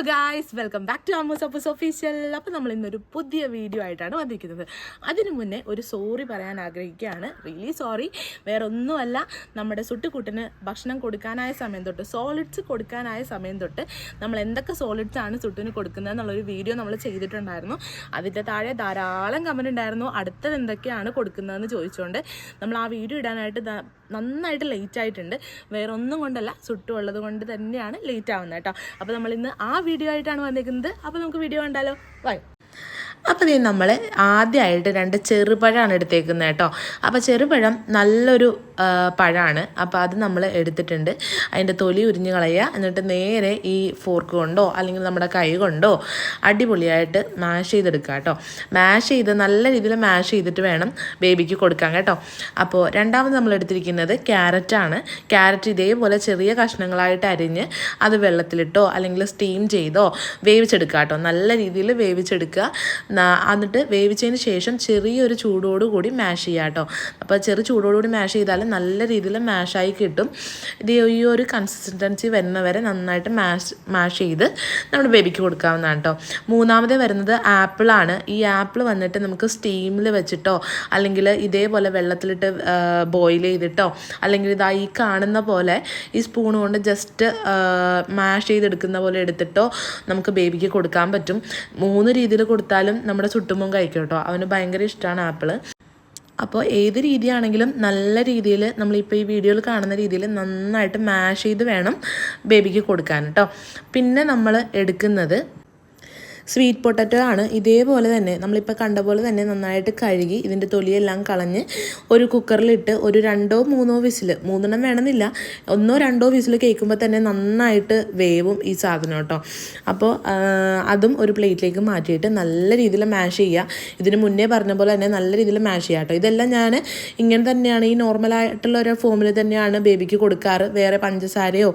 Hello guys welcome back to Ammus Appus official അപ്പോൾ നമ്മൾ ഇന്നൊരു പുതിയ വീഡിയോ ആയിട്ടാണ് വന്നിരിക്കുന്നത്. അതിനു മുന്നേ ഒരു സോറി പറയാൻ ആഗ്രഹിക്കുകയാണ്. റിയലി സോറി വേറെ ഒന്നുമല്ല നമ്മുടെ സുട്ടുകുട്ടിന് ഭക്ഷണം കൊടുക്കാനായ സമയം തൊട്ട് സോളിഡ്സ് കൊടുക്കാനായ സമയം തൊട്ട് നമ്മൾ എന്തൊക്കെ സോളിഡ്സ് ആണ് സുട്ടിന് കൊടുക്കുന്നത് എന്നുള്ളൊരു വീഡിയോ നമ്മൾ ചെയ്തിട്ടുണ്ടായിരുന്നു. അതിന്റെ താഴെ ധാരാളം കമന്റ് ഉണ്ടായിരുന്നു. അടുത്തത് എന്തൊക്കെയാണ് കൊടുക്കുന്നതെന്ന് ചോദിച്ചുകൊണ്ട് നമ്മൾ ആ വീഡിയോ ഇടാനായിട്ട് നന്നായിട്ട് ലേറ്റ് ആയിട്ടുണ്ട്. വേറെ ഒന്നും കൊണ്ടല്ല സുട്ടു ഉള്ളത് കൊണ്ട് തന്നെയാണ് ലേറ്റ് ആവുന്നത് കേട്ടോ. അപ്പോൾ നമ്മൾ ഇന്ന് ആ വീഡിയോ ആയിട്ടാണ് വന്നിരിക്കുന്നത്. അപ്പോൾ നമുക്ക് വീഡിയോ കണ്ടാലോ? ബൈ അപ്പോൾ ഇത് നമ്മൾ ആദ്യമായിട്ട് രണ്ട് ചെറുപഴമാണ് എടുത്തേക്കുന്നത് കേട്ടോ. അപ്പോൾ ചെറുപഴം നല്ലൊരു പഴമാണ് അപ്പോൾ അത് നമ്മൾ എടുത്തിട്ടുണ്ട്. അതിന്റെ തൊലി ഉരിഞ്ഞ് കളയുക. എന്നിട്ട് നേരെ ഈ ഫോർക്ക് കൊണ്ടോ അല്ലെങ്കിൽ നമ്മുടെ കൈ കൊണ്ടോ അടിപൊളിയായിട്ട് മാഷ് ചെയ്തെടുക്കുക കേട്ടോ. മാഷ് ചെയ്ത് നല്ല രീതിയിൽ മാഷ് ചെയ്തിട്ട് വേണം ബേബിക്ക് കൊടുക്കാൻ കേട്ടോ. അപ്പോൾ രണ്ടാമത് നമ്മൾ എടുത്തിരിക്കുന്നത് ക്യാരറ്റാണ്. ക്യാരറ്റ് ഇതേപോലെ ചെറിയ കഷ്ണങ്ങളായിട്ട് അരിഞ്ഞ് അത് വെള്ളത്തിലിട്ടോ അല്ലെങ്കിൽ സ്റ്റീം ചെയ്തോ വേവിച്ചെടുക്കുക കേട്ടോ. നല്ല രീതിയിൽ വേവിച്ചെടുക്കുക. എന്നിട്ട് വേവിച്ചതിന് ശേഷം ചെറിയൊരു ചൂടോടുകൂടി മാഷ് ചെയ്യുക കേട്ടോ. അപ്പോൾ ചെറു ചൂടോടുകൂടി മാഷ് ചെയ്താൽ നല്ല രീതിയിൽ മാഷായി കിട്ടും. ഇത് ഈ ഒരു കൺസിസ്റ്റൻസി വരുന്നവരെ നന്നായിട്ട് മാഷ് മാഷ് ചെയ്ത് നമ്മുടെ ബേബിക്ക് കൊടുക്കാവുന്നതാണ് കേട്ടോ. മൂന്നാമത് വരുന്നത് ആപ്പിളാണ് ഈ ആപ്പിൾ വന്നിട്ട് നമുക്ക് സ്റ്റീമിൽ വെച്ചിട്ടോ അല്ലെങ്കിൽ ഇതേപോലെ വെള്ളത്തിലിട്ട് ബോയിൽ ചെയ്തിട്ടോ അല്ലെങ്കിൽ ഇതാ ഈ കാണുന്ന പോലെ ഈ സ്പൂൺ കൊണ്ട് ജസ്റ്റ് മാഷ് ചെയ്തെടുക്കുന്ന പോലെ എടുത്തിട്ടോ നമുക്ക് ബേബിക്ക് കൊടുക്കാൻ പറ്റും. മൂന്ന് രീതിയിൽ കൊടുത്താലും നമ്മുടെ ചുട്ടുമും കഴിക്കും കേട്ടോ. അവന് ഭയങ്കര ഇഷ്ടമാണ് ആപ്പിൾ അപ്പോൾ ഏത് രീതിയാണെങ്കിലും നല്ല രീതിയിൽ നമ്മളിപ്പോൾ ഈ വീഡിയോയിൽ കാണുന്ന രീതിയിൽ നന്നായിട്ട് മാഷ് ചെയ്ത് വേണം ബേബിക്ക് കൊടുക്കാൻ കേട്ടോ. പിന്നെ നമ്മൾ എടുക്കുന്നത് സ്വീറ്റ് പൊട്ടറ്റോ ആണ്. ഇതേപോലെ തന്നെ നമ്മളിപ്പോൾ കണ്ട പോലെ തന്നെ നന്നായിട്ട് കഴുകി ഇതിന്റെ തൊലിയെല്ലാം കളഞ്ഞ് ഒരു കുക്കറിലിട്ട് ഒരു രണ്ടോ മൂന്നോ വിസിൽ മൂന്നെണ്ണം വേണമെന്നില്ല ഒന്നോ രണ്ടോ വിസിൽ കേൾക്കുമ്പോൾ തന്നെ നന്നായിട്ട് വേവും ഈ സാധനം കേട്ടോ. അപ്പോൾ അതും ഒരു പ്ലേറ്റിലേക്ക് മാറ്റിയിട്ട് നല്ല രീതിയിൽ മാഷ് ചെയ്യുക ഇതിന് മുന്നേ പറഞ്ഞ പോലെ തന്നെ നല്ല രീതിയിൽ മാഷ് ചെയ്യുക കേട്ടോ. ഇതെല്ലാം ഞാൻ ഇങ്ങനെ തന്നെയാണ് ഈ നോർമലായിട്ടുള്ള ഒരു ഫോമിൽ തന്നെയാണ് ബേബിക്ക് കൊടുക്കാറ്. വേറെ പഞ്ചസാരയോ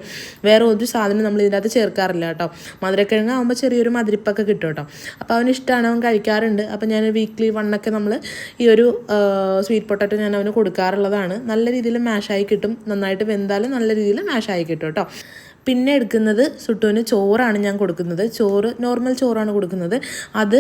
വേറെ ഒരു സാധനം നമ്മൾ ഇതിനകത്ത് ചേർക്കാറില്ല കേട്ടോ. മധുരക്കിഴങ്ങ് ആകുമ്പോൾ ചെറിയൊരു മധുരിപ്പൊക്കെ കിട്ടും. കേട്ടോ. അപ്പോൾ അവന് ഇഷ്ടമാണ് അവൻ കഴിക്കാറുണ്ട്. അപ്പോൾ ഞാൻ വീക്ക്ലി വണ്ണൊക്കെ നമ്മൾ ഈ ഒരു സ്വീറ്റ് പൊട്ടറ്റോ ഞാൻ അവന് കൊടുക്കാറുള്ളതാണ്. നല്ല രീതിയിൽ മാഷായി കിട്ടും. നന്നായിട്ട് വെന്താലും നല്ല രീതിയിൽ മാഷായി കിട്ടും കേട്ടോ. പിന്നെ എടുക്കുന്നത് സുട്ടുവിന് ചോറാണ് ഞാൻ കൊടുക്കുന്നത്. ചോറ് നോർമൽ ചോറാണ് കൊടുക്കുന്നത്. അത്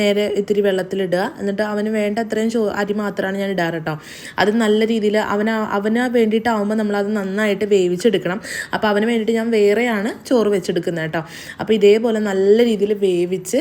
നേരെ ഇത്തിരി വെള്ളത്തിലിടുക. എന്നിട്ട് അവന് വേണ്ട അത്രയും ചോ അരി മാത്രമാണ് ഞാൻ ഇടാറ് കേട്ടോ അത് നല്ല രീതിയിൽ അവന് അവന് വേണ്ടിയിട്ടാവുമ്പോൾ നമ്മളത് നന്നായിട്ട് വേവിച്ചെടുക്കണം. അപ്പോൾ അവന് വേണ്ടിയിട്ട് ഞാൻ വേറെയാണ് ചോറ് വെച്ചെടുക്കുന്നത് കേട്ടോ അപ്പോൾ ഇതേപോലെ നല്ല രീതിയിൽ വേവിച്ച്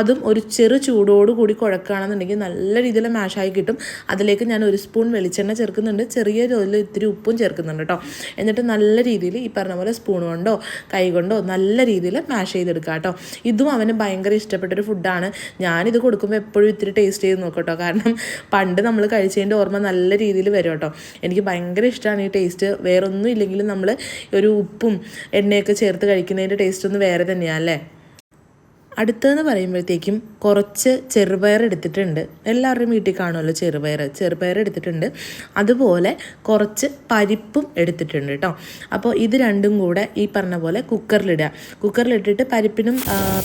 അതും ഒരു ചെറു ചൂടോട് കൂടി കുഴക്കുകയാണെന്നുണ്ടെങ്കിൽ നല്ല രീതിയിൽ മാഷായി കിട്ടും. അതിലേക്ക് ഞാൻ ഒരു സ്പൂൺ വെളിച്ചെണ്ണ ചേർക്കുന്നുണ്ട്. ചെറിയ തോതിൽ ഇത്തിരി ഉപ്പും ചേർക്കുന്നുണ്ട് കേട്ടോ എന്നിട്ട് നല്ല രീതിയിൽ ഈ പറഞ്ഞ പോലെ സ്പൂൺ കൊണ്ടോ കൈ കൊണ്ടോ നല്ല രീതിയിൽ മാഷ് ചെയ്തെടുക്കുക കേട്ടോ ഇതും അവന് ഭയങ്കര ഇഷ്ടപ്പെട്ടൊരു ഫുഡാണ് ഞാനിത് കൊടുക്കുമ്പോൾ എപ്പോഴും ഇത്തിരി ടേസ്റ്റ് ചെയ്ത് നോക്കും കേട്ടോ കാരണം പണ്ട് നമ്മൾ കഴിച്ചതിന്റെ ഓർമ്മ നല്ല രീതിയിൽ വരും കേട്ടോ എനിക്ക് ഭയങ്കര ഇഷ്ടമാണ് ഈ ടേസ്റ്റ് വേറൊന്നും ഇല്ലെങ്കിലും നമ്മൾ ഒരു ഉപ്പും എണ്ണയൊക്കെ ചേർത്ത് കഴിക്കുന്നതിന്റെ ടേസ്റ്റ് ഒന്ന് വേറെ തന്നെയാണ് അല്ലേ? അടുത്തതെന്ന് പറയുമ്പോഴത്തേക്കും കുറച്ച് ചെറുപയർ എടുത്തിട്ടുണ്ട്. എല്ലാവരുടെയും വീട്ടിൽ കാണുമല്ലോ ചെറുപയർ. ചെറുപയർ എടുത്തിട്ടുണ്ട്. അതുപോലെ കുറച്ച് പരിപ്പും എടുത്തിട്ടുണ്ട് കേട്ടോ അപ്പോൾ ഇത് രണ്ടും കൂടെ ഈ പറഞ്ഞ പോലെ കുക്കറിലിടുക. കുക്കറിലിട്ടിട്ട് പരിപ്പിനും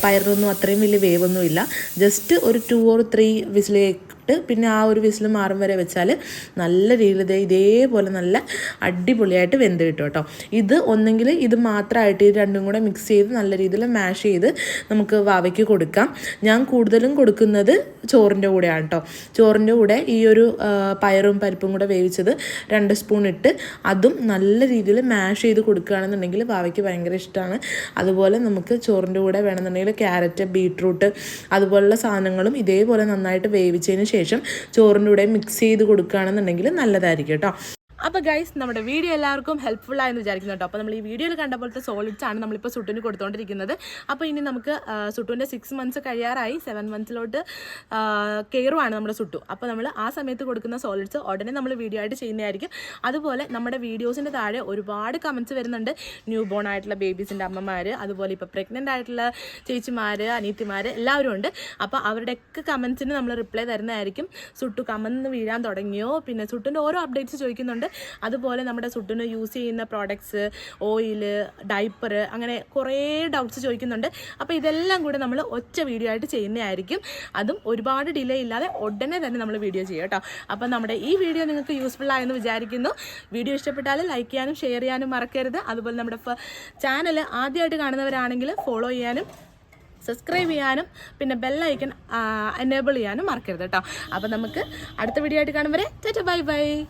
പയറിനൊന്നും അത്രയും വലിയ വേവൊന്നുമില്ല. ജസ്റ്റ് ഒരു ടു ഓർ ത്രീ വിസിലേക്ക് ഇട്ട് പിന്നെ ആ ഒരു വിസിൽ മാറും വരെ വെച്ചാൽ നല്ല രീതിയിൽ ഇതേപോലെ നല്ല അടിപൊളിയായിട്ട് വെന്ത് കിട്ടും കേട്ടോ. ഇത് ഒന്നെങ്കിൽ ഇത് മാത്രമായിട്ട് ഇത് രണ്ടും കൂടെ മിക്സ് ചെയ്ത് നല്ല രീതിയിൽ മാഷ് ചെയ്ത് നമുക്ക് വാവയ്ക്ക് കൊടുക്കാം. ഞാൻ കൂടുതലും കൊടുക്കുന്നത് ചോറിന്റെ കൂടെയാണ് കേട്ടോ. ചോറിന്റെ കൂടെ ഈ ഒരു പയറും പരിപ്പും കൂടെ വേവിച്ചത് രണ്ട് സ്പൂൺ ഇട്ട് അതും നല്ല രീതിയിൽ മാഷ് ചെയ്ത് കൊടുക്കുകയാണെന്നുണ്ടെങ്കിൽ വാവയ്ക്ക് ഭയങ്കര ഇഷ്ടമാണ്. അതുപോലെ നമുക്ക് ചോറിന്റെ കൂടെ വേണമെന്നുണ്ടെങ്കിൽ ക്യാരറ്റ് ബീട്രൂട്ട് അതുപോലുള്ള സാധനങ്ങളും ഇതേപോലെ നന്നായിട്ട് വേവിച്ചതിന് ശേഷം ചോറിന്റെ കൂടെ മിക്സ് ചെയ്ത് കൊടുക്കുകയാണെന്നുണ്ടെങ്കിൽ നല്ലതായിരിക്കും കേട്ടോ. അപ്പോൾ ഗൈസ് നമ്മുടെ വീഡിയോ എല്ലാവർക്കും ഹെൽപ്ഫുൾ ആയെന്ന് വിചാരിക്കുന്നു കേട്ടോ. അപ്പോൾ നമ്മൾ ഈ വീഡിയോയിൽ കണ്ട പോലത്തെ സോളിഡ്സ് ആണ് നമ്മളിപ്പോൾ സുട്ടിന് കൊടുത്തുകൊണ്ടിരിക്കുന്നത് അപ്പോൾ ഇനി നമുക്ക് സുട്ടുവിന്റെ സിക്സ് മന്ത്സ് കഴിയാറായി. സെവൻ മന്ത്സിലോട്ട് കെയറുമാണ് നമ്മുടെ സുട്ടു. അപ്പോൾ നമ്മൾ ആ സമയത്ത് കൊടുക്കുന്ന സോളിഡ്സ് ഉടനെ നമ്മൾ വീഡിയോ ആയിട്ട് ചെയ്യുന്നതായിരിക്കും. അതുപോലെ നമ്മുടെ വീഡിയോസിന്റെ താഴെ ഒരുപാട് കമൻസ് വരുന്നുണ്ട്. ന്യൂ ബോൺ ആയിട്ടുള്ള ബേബീസിന്റെ അമ്മമാർ അതുപോലെ ഇപ്പോൾ പ്രഗ്നന്റ് ആയിട്ടുള്ള ചേച്ചിമാർ അനീത്തിമാർ എല്ലാവരും ഉണ്ട്. അപ്പോൾ അവരുടെയൊക്കെ കമൻസിന് നമ്മൾ റിപ്ലൈ തരുന്നതായിരിക്കും. സുട്ടു കമന്ന് വീഴാൻ തുടങ്ങിയോ? പിന്നെ സുട്ടിന്റെ ഓരോ അപ്ഡേറ്റ്സ് ചോദിക്കുന്നുണ്ട്. അതുപോലെ നമ്മുടെ സുഡിന് യൂസ് ചെയ്യുന്ന പ്രോഡക്ട്സ് ഓയിൽ ഡൈപ്പർ അങ്ങനെ കുറേ ഡൗട്ട്സ് ചോദിക്കുന്നുണ്ട്. അപ്പോൾ ഇതെല്ലാം കൂടെ നമ്മൾ ഒറ്റ വീഡിയോ ആയിട്ട് ചെയ്യുന്നതായിരിക്കും. അതും ഒരുപാട് ഡിലേ ഇല്ലാതെ ഉടനെ തന്നെ നമ്മൾ വീഡിയോ ചെയ്യും കേട്ടോ. അപ്പോൾ നമ്മുടെ ഈ വീഡിയോ നിങ്ങൾക്ക് യൂസ്ഫുൾ ആയെന്ന് വിചാരിക്കുന്നു. വീഡിയോ ഇഷ്ടപ്പെട്ടാൽ ലൈക്ക് ചെയ്യാനും ഷെയർ ചെയ്യാനും മറക്കരുത്. അതുപോലെ നമ്മുടെ ചാനൽ ആദ്യമായിട്ട് കാണുന്നവരാണെങ്കിൽ ഫോളോ ചെയ്യാനും സബ്സ്ക്രൈബ് ചെയ്യാനും പിന്നെ ബെല്ലൈക്കൺ എനേബിൾ ചെയ്യാനും മറക്കരുത് കേട്ടോ. അപ്പോൾ നമുക്ക് അടുത്ത വീഡിയോ ആയിട്ട് കാണും വരെ. Bye bye